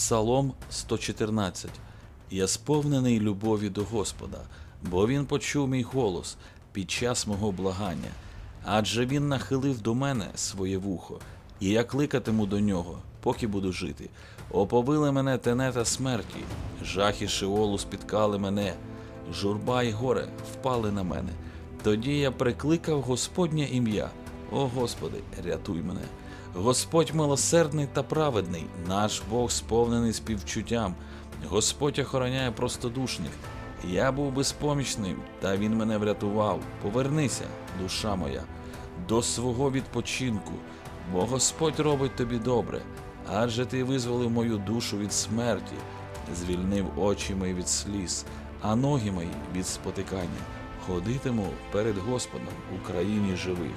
Псалом 114. Я сповнений любові до Господа, бо Він почув мій голос під час мого благання. Адже Він нахилив до мене своє вухо, і я кликатиму до нього, поки буду жити. Оповили мене тенета смерті, жахи Шеолу спіткали мене, журба й горе впали на мене. Тоді я прикликав Господнє ім'я. О Господи, рятуй мене. Господь милосердний та праведний, наш Бог сповнений співчуттям. Господь охороняє простодушних. Я був безпомічним, та він мене врятував. Повернися, душа моя, до свого відпочинку, бо Господь робить тобі добре, адже ти визволив мою душу від смерті, звільнив очі мої від сліз, а ноги мої від спотикання. Ходитиму перед Господом у країні живих.